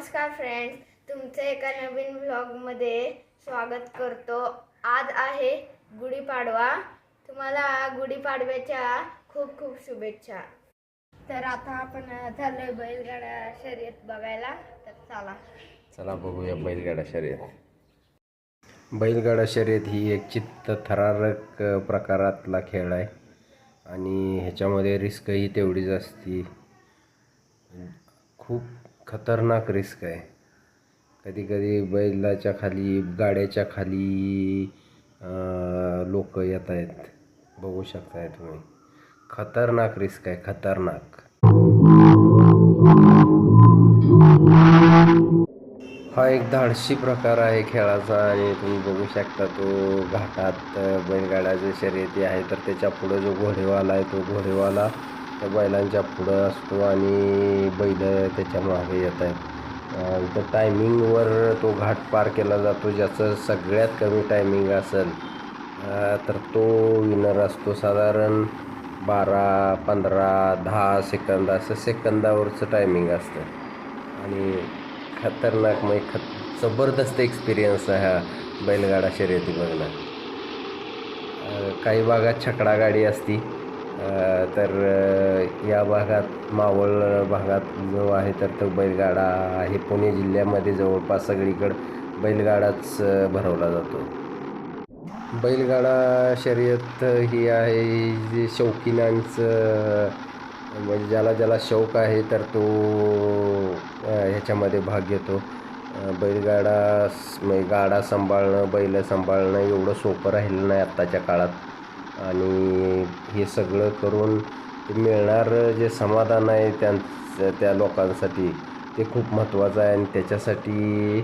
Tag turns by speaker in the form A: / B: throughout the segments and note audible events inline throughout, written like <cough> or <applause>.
A: नमस्कार फ्रेंड्स तुमचं एका नवीन व्लॉगमध्ये स्वागत करतो. आज आहे गुढीपाडवा. तुम्हाला गुढीपाडव्याच्या खूप खूप शुभेच्छा. तर आता आपण चाललोय बैलगाडा शर्यत बघायला. तर चला.
B: चला बघूया बैलगाडा शर्यत. बैलगाडा शर्यत ही एक चित्त थरारक प्रकारातला खेळ आहे. आणि ह्याच्यामध्ये रिस्कही तेवढीच असती. खूप खतरनाक रिस्क आहे. कधी कधी बैलाच्या खाली गाड्याच्या खाली लोक येत आहेत बघू शकताय तुम्ही. खतरनाक रिस्क आहे खतरनाक. हा एक धाडशी प्रकार आहे खेळाचा आणि तुम्ही बघू शकता तो घाटात बैलगाड्याचे शर्यती आहे तर त्याच्या पुढे जो घोडेवाला आहे तो घोडेवाला त्या बैलांच्या पुढं असतो आणि बैल त्याच्यामागे येत आहेत. तर इथं टायमिंगवर तो घाट पार केला जातो ज्याचं सगळ्यात कमी टायमिंग असेल. तर तो विनर असतो साधारण बारा पंधरा दहा सेकंद असं सेकंदावरचं टायमिंग असतं. आणि खतरनाक म्हणजे खत जबरदस्त एक्सपिरियन्स आहे हा बैलगाडा शर्यती बघणं काही भागात छकडा गाडी असती. तर या भागात मावळ भागात जो आहे तर तो बैलगाडा आहे. पुणे जिल्ह्यामध्ये जवळपास सगळीकडं बैलगाडाच भरवला जातो. बैलगाडा शर्यत ही आहे जे शौकीनांचं म्हणजे ज्याला ज्याला शौक आहे तर तो ह्याच्यामध्ये भाग घेतो. बैलगाडा म्हणजे गाडा सांभाळणं बैल सांभाळणं एवढं सोपं राहिलं नाही आत्ताच्या काळात. आणि हे सगळं करून मिळणारं जे समाधान आहे त्यांचं त्या लोकांसाठी ते खूप महत्त्वाचं आहे. आणि त्याच्यासाठी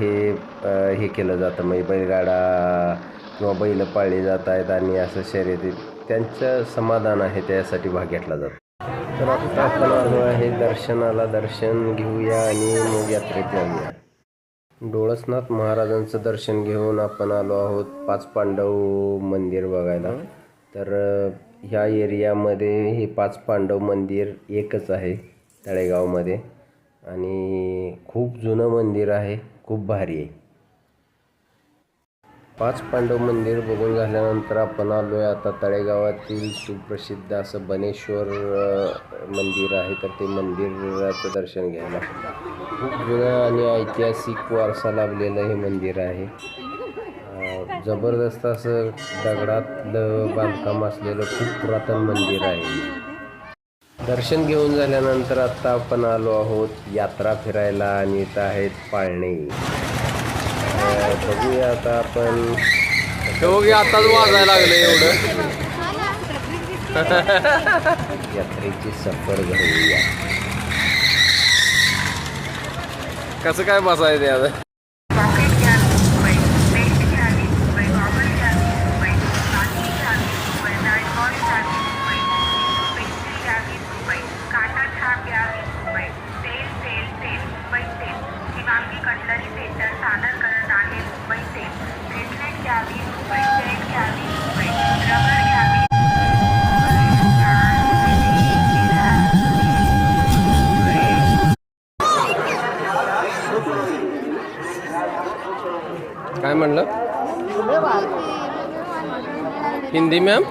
B: हे हे केलं जातं. म्हणजे बैलगाडा किंवा बैल पाळली जात आहेत आणि असं शर्यतीत त्यांचं समाधान आहे त्यासाठी भाग घेतला जातो. तर आता आपण आलो आहे दर्शनाला. दर्शन घेऊया आणि मग यात्रेत जाऊया. डोळसनाथ महाराजांचं दर्शन घेऊन आपण आलो आहोत पाच पांडव मंदिर बघायला. तर ह्या एरियामध्ये हे पाच पांडव मंदिर एकच आहे तळेगावमध्ये. आणि खूप जुनं मंदिर आहे खूप भारी आहे. पाच पांडव मंदिर बघून झाल्यानंतर आपण आलो आहे आता तळेगावातील सुप्रसिद्ध असं बनेश्वर मंदिर आहे. तर ते मंदिराचं दर्शन घ्यायला. खूप जुनं आणि ऐतिहासिक वारसा लाभलेलं हे मंदिर आहे. जबरदस्त असं दगडातलं बांधकाम असलेलं खूप पुरातन मंदिर आहे. दर्शन घेऊन झाल्यानंतर आता आपण आलो आहोत यात्रा फिरायला आणि इथं आहेत पाळणे. बघूया आता आपण
C: आताच वाजायला लागलं एवढं. <laughs>
B: यात्रेची सफर घेऊया
C: कसं काय बसायचं ते आता? काय म्हणलं? हिंदी मॅम